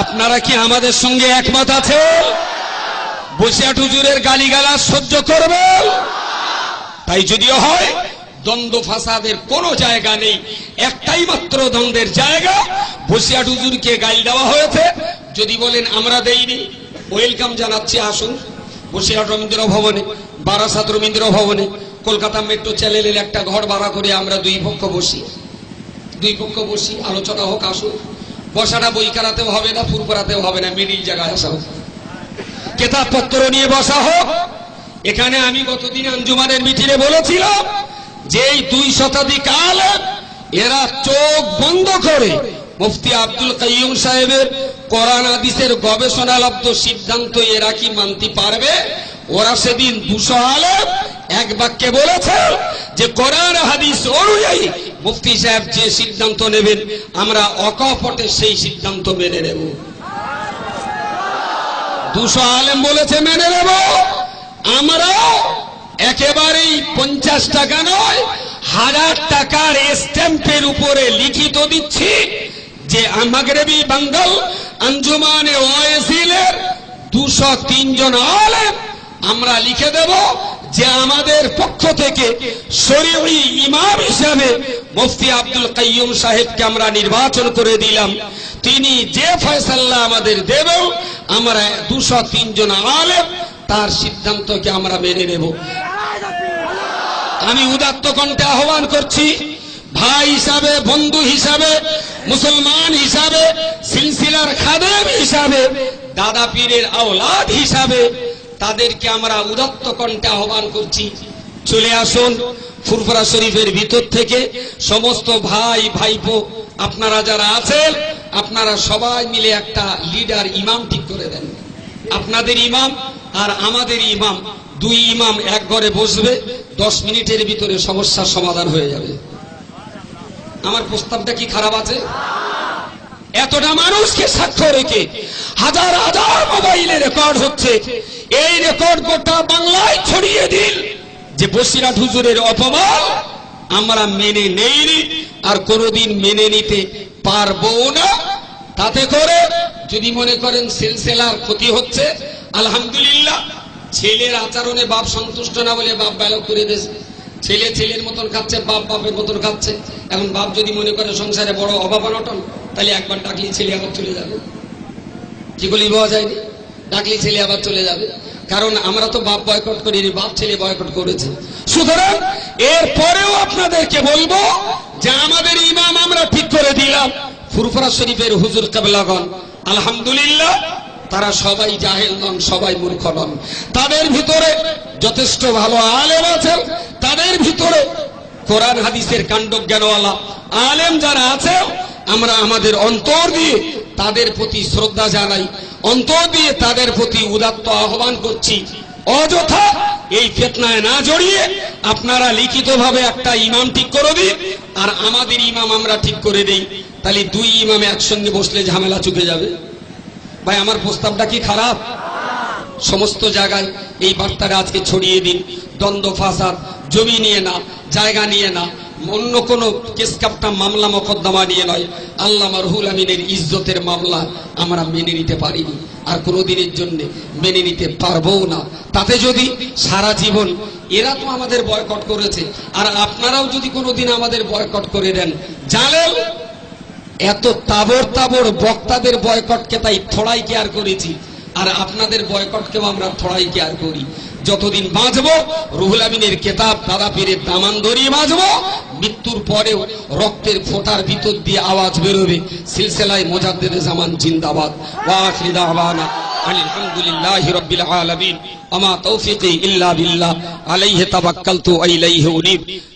আপনারা কি আমাদের সঙ্গে একমত আছে? বসিয়া টুজুরের গালিগালাজ সহ্য করবেন তাই যদিও হয়, দ্বন্দ্ব ফাসাদের কোনো জায়গা নেই, একটাই মাত্র দ্বন্দ্বের জায়গা। বসিয়া টুজুরকে গাল দেওয়া হয়েছে। যদি বলেন, আমরা দেইনি। ওয়েলকাম জানাচ্ছি, আসুন। বসিরহাট রবীন্দ্র ভবনে, বারাসাত রবীন্দ্র ভবনে, কলকাতা মেট্রো চ্যানেলের একটা ঘর ভাড়া করে আমরা দুই পক্ষ বসি। দুই পক্ষ বসি, আলোচনা হোক আসুন বসাটা বই কারাতেও হবে না ফুর করাতেও হবে না, মিডিল জায়গায় আসা হোক। কেতাবপত্র নিয়ে বসা হোক। এখানে আমি গতদিন আঞ্জুমানের মিটিংয়ে বলেছিলাম যে দুই শতাধিক আলেম, এরা চোখ বন্ধ করে মুফতি আব্দুল কাইয়ুম সাহেবের কোরআন হাদিসের গবেষণালব্ধ সিদ্ধান্ত এরা কি মানতে পারবে? ওরা সেদিন দুশো আলেম এক বাক্যে বলেছে যে কোরআন হাদিস অনুযায়ী মুফতি সাহেব যে সিদ্ধান্ত নেবেন, আমরা অকপটে সেই সিদ্ধান্ত মেনে নেব। দুশো আলেম বলেছে, মেনে নেব। আমরাও একেবারেই পঞ্চাশ টাকা নয়, হাজার টাকার স্ট্যাম্পের উপরে লিখিত দিচ্ছি যে মাগরেবি বাঙ্গাল, আঞ্জুমানে ওয়েসিলের দুশো তিনজন আলেম আমরা লিখে দেব। যে আমাদের পক্ষ থেকে শরীয়ী ইমাম হিসাবে মুফতি আব্দুল কাইয়ুম সাহেবকে আমরা নির্বাচন করে দিলাম, তিনি যে ফয়সাল্লা আমাদের দেব আমরা দুশো তিনজন আলেম, তার সিদ্ধান্তকে আমরা মেনে নেব। আমি উদাত্ত কণ্ঠে আহ্বান করছি, ভাই হিসাবে, বন্ধু হিসাবে, মুসলমান হিসাবে, সিলসিলার খাদেম হিসাবে, দাদা পীরের আওলাদ হিসাবে তাদেরকে আমরা উদাত্ত কণ্ঠে আহ্বান করছি। চলে আসুন ফুরফুরা শরীফের ভিতর থেকে। সমস্ত ভাই, ভাইপো, আপনারা যারা আছেন, আপনারা সবাই মিলে একটা লিডার ইমাম ঠিক করে দেন। আপনাদের ইমাম আর আমাদের ইমাম, দুই ইমাম এক ঘরে বসবে, দশ মিনিটের ভিতরে সমস্যার সমাধান হয়ে যাবে। আমার প্রস্তাবটা কি খারাপ আছে? এতটা মানুষকে সাক্ষ্য রেখে হাজার হাজার মোবাইলে রেকর্ড হচ্ছে। এই রেকর্ড গোটা বাংলায় ছড়িয়ে দিন যে বসিরাট হুজুরের অপমান আমরা মেনে নেইনি আর কোনোদিন মেনে নিতে পারব না। তাতে করে যদি মনে করেন সেলসেলার ক্ষতি হচ্ছে, আলহামদুলিল্লাহ, ছেলের আচরণে বাপ সন্তুষ্ট না বলে বাপ ব্যালক করে দিয়েছে ছেলে ছেলের মতন খাচ্ছে, বাপ বাপের মতন খাচ্ছে। এখন বাপ যদি মনে করে সংসারে বড় অভাব অনটন, তাহলে একবার ডাকলি ছেলে আবার চলে যাবে। কি বলি পাওয়া যায়নি? ডাকলি ছেলে আবার চলে যাবে। কারণ আমরা তো বাপ বয়কট করিনি, বাপ ছেলে বয়কট করেছে। সুতরাং এর পরেও আপনাদেরকে বলব যে আমাদের ইমাম আমরা ঠিক করে দিলাম। ফুরফুরা শরীফের হুজুর কাবলাগন আলহামদুলিল্লাহ, তারা সবাই জাহেল নন, সবাই মূর্খ নন। তাদের ভিতরে যথেষ্ট ভালো আলেম আছেন, তাদের ভিতরে কোরআন হাদিসের কাণ্ড জ্ঞানওয়ালা আলেম যারা আছে আমরা আমাদের অন্তর দিয়ে তাদের প্রতি শ্রদ্ধা জানাই। অন্তর দিয়ে তাদের প্রতি উদাত্ত আহ্বান করছি। অযথা এই ফেতনায় না জড়িয়ে আপনারা লিখিতভাবে একটা ইমাম ঠিক করে দিন, আর আমাদের ইমাম আমরা ঠিক করে দিই। তাহলে দুই ইমাম একসঙ্গে বসলে ঝামেলা চুকে যাবে? ভাই, আমার প্রস্তাবটা কি খারাপ? সমস্ত জায়গায় এই বার্তাটা আজকে ছড়িয়ে দিন। দ্বন্দ্ব, ফাসাদ, জমি নিয়ে না, জায়গা নিয়ে না অন্য কোনো কেসকাপটা মামলা মকদ্দমা নিয়ে নয়। আল্লাহ রহুল আমিনের ইজ্জতের মামলা আমরা মেনে নিতে পারিনি। আর কোনোদিনের জন্য মেনে নিতে পারব না। তাতে যদি সারা জীবন এরা তো আমাদের বয়কট করেছে, আর আপনারাও যদি কোনোদিন আমাদের বয়কট করে দেন, জানেন, এত তাবর তাবর বক্তাদের বয়কটকে তাই থোড়াই কেয়ার করেছি, আর আপনাদের বয়কটকেও আমরা থোড়াই কেয়ার করি। যতদিন বাঁচব, রুহুল আমিনের কেতাব দাদা পীরের দামান ধরিয়ে বাঁচব, মৃত্যুর পরেও রক্তের ফোটার ভিতর দিয়ে আওয়াজ বেরোবে। সিলসিলায় মোজাদ্দেদ জামান জিন্দাবাদ। ওয়াহিদাহানা আলহামদুলিল্লাহি রাব্বিল আলামিন। আমা তৌফিক ইল্লা বিল্লাহ। আলাইহে তাবাক্কালতু ইলাইহি উনীব।